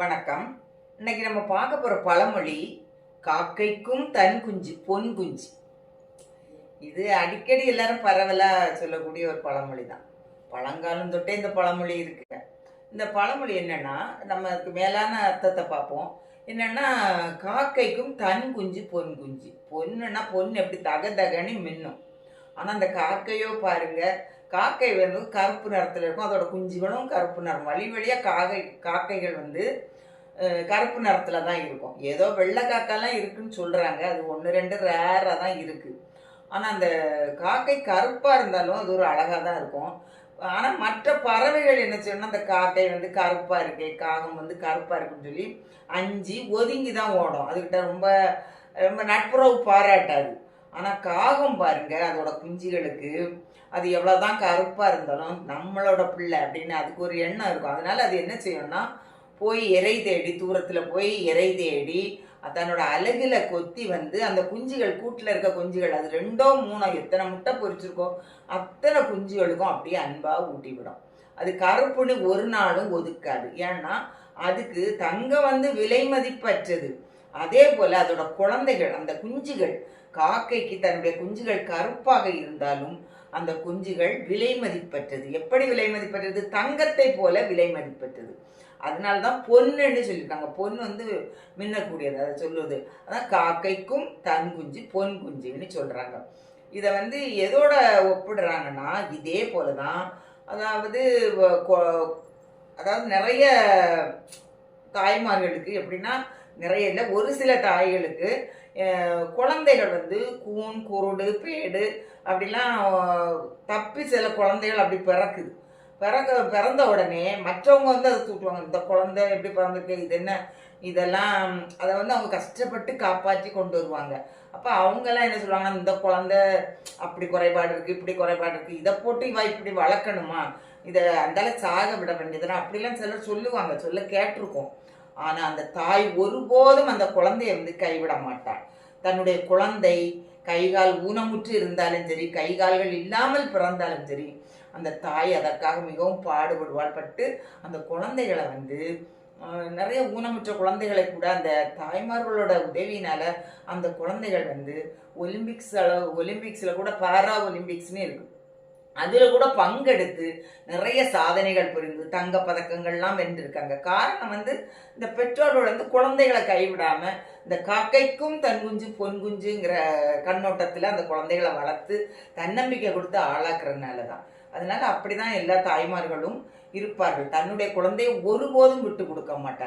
வணக்கம். இன்னைக்கு நம்ம பார்க்க போகிற பழமொழி காக்கைக்கும் தன் குஞ்சு பொன் குஞ்சு. இது அடிக்கடி எல்லாரும் பரவலாக சொல்லக்கூடிய ஒரு பழமொழி தான் பழங்காலம் தொட்டே இந்த பழமொழி இருக்கு. இந்த பழமொழி என்னன்னா நமக்கு மேலான அர்த்தத்தை பார்ப்போம். என்னன்னா காக்கைக்கும் தன் குஞ்சு பொன் குஞ்சு. பொண்ணுன்னா பொண்ணு எப்படி தக தகன்னு மின்னும். ஆனால் அந்த காக்கையோ பாருங்கள் காக்கை வந்து கருப்பு நிறத்தில் இருக்கும். அதோட குஞ்சுகளும் கருப்பு நிறம். வழி வழியாக காக்கை காக்கைகள் வந்து கருப்பு நிறத்தில் தான் இருக்கும். ஏதோ வெள்ளை காக்கெல்லாம் இருக்குன்னு சொல்கிறாங்க அது ஒன்று ரெண்டு ரேராக தான் இருக்குது ஆனால் அந்த காக்கை கருப்பாக இருந்தாலும் அது ஒரு அழகாக தான் இருக்கும். ஆனால் மற்ற பறவைகள் என்ன சொன்னால் அந்த காக்கை வந்து கருப்பாக இருக்கே காகம் வந்து கருப்பாக இருக்குன்னு சொல்லி அஞ்சு ஒதுங்கி தான் ஓடும். அதுக்கிட்ட ரொம்ப ரொம்ப நட்புறவு பாராட்டாது. ஆனால் காகம் பாருங்க அதோட குஞ்சுகளுக்கு அது எவ்வளோதான் கருப்பாக இருந்தாலும் நம்மளோட பிள்ளை அப்படின்னு அதுக்கு ஒரு எண்ணம் இருக்கும். அதனால் அது என்ன செய்யணும்னா போய் இறை தேடி தூரத்தில் போய் இறை தேடி தன்னோட அழகில் கொத்தி வந்து அந்த குஞ்சுகள் கூட்டில் இருக்க குஞ்சுகள் அது ரெண்டோ மூணோ எத்தனை முட்டை பொறிச்சிருக்கோ அத்தனை குஞ்சுகளுக்கும் அப்படியே அன்பாக ஊட்டி விடும் அது கருப்புன்னு ஒரு நாளும் ஒதுக்காது. ஏன்னா அதுக்கு தங்கம் வந்து விலை மதிப்பற்றது. அதே போல அதோட குழந்தைகள் அந்த குஞ்சுகள் காக்கைக்கு தன்னுடைய குஞ்சுகள் கருப்பாக இருந்தாலும் அந்த குஞ்சுகள் விலை மதிப்பற்றது. எப்படி விலை மதிப்பற்றது? தங்கத்தை போல விலை மதிப்பற்றது. அதனால தான் பொன்னுன்னு சொல்லியிருக்காங்க. பொன் வந்து மின்னக்கூடியது. அதை சொல்லுவது. அதான் காக்கைக்கும் தன் குஞ்சு பொன் குஞ்சுன்னு சொல்கிறாங்க இதை வந்து எதோட ஒப்பிடுறாங்கன்னா இதே போல தான் அதாவது அதாவது நிறைய தாய்மார்களுக்கு எப்படின்னா நிறைய இல்லை ஒரு சில தாய்களுக்கு குழந்தைகள் வந்து கூன் குருடு பேடு அப்படிலாம் தப்பி சில குழந்தைகள் அப்படி பிறக்குது. பிறக்க பிறந்த உடனே மற்றவங்க வந்து அதை தூட்டுவாங்க இந்த குழந்தை எப்படி பிறந்திருக்கு இது என்ன இதெல்லாம் அதை வந்து அவங்க கஷ்டப்பட்டு காப்பாற்றி கொண்டு வருவாங்க. அப்போ அவங்கெல்லாம் என்ன சொல்லுவாங்கன்னா இந்த குழந்தை அப்படி குறைபாடு இருக்குது இப்படி குறைபாடு இருக்குது இதை போட்டு இவா இப்படி வளர்க்கணுமா? இதை அந்தால சாக விட வேண்டியதுனா அப்படிலாம் சிலர் சொல்லுவாங்க சொல்ல கேட்டிருக்கோம். ஆனால் அந்த தாய் ஒருபோதும் அந்த குழந்தைய வந்து கைவிட மாட்டாள். தன்னுடைய குழந்தை கைகால் ஊனமுற்று இருந்தாலும் சரி கைகால்கள் இல்லாமல் பிறந்தாலும் சரி அந்த தாய் அதற்காக மிகவும் பாடுபடுவாள். பட்டு அந்த குழந்தைகளை வந்து நிறைய ஊனமுற்ற குழந்தைகளை கூட அந்த தாய்மார்களோட உதவியினால அந்த குழந்தைகள் வந்து ஒலிம்பிக்ஸ் அளவு ஒலிம்பிக்ஸில் கூட பாரா ஒலிம்பிக்ஸ்னு இருக்குது அதில் கூட பங்கெடுத்து நிறைய சாதனைகள் புரிந்து தங்க பதக்கங்கள்லாம் வென்றிருக்காங்க. காரணம் வந்து இந்த பெற்றோர்கள் வந்து குழந்தைகளை கைவிடாமல் இந்த காக்கைக்கும் தன் குஞ்சு பொன் குஞ்சுங்கிற கண்ணோட்டத்தில் அந்த குழந்தைகளை வளர்த்து தன்னம்பிக்கை கொடுத்து ஆளாக்குறதுனால தான் அதனால அப்படிதான் எல்லா தாய்மார்களும் இருப்பார்கள். தன்னுடைய குழந்தையை ஒருபோதும் விட்டு கொடுக்க மாட்டார்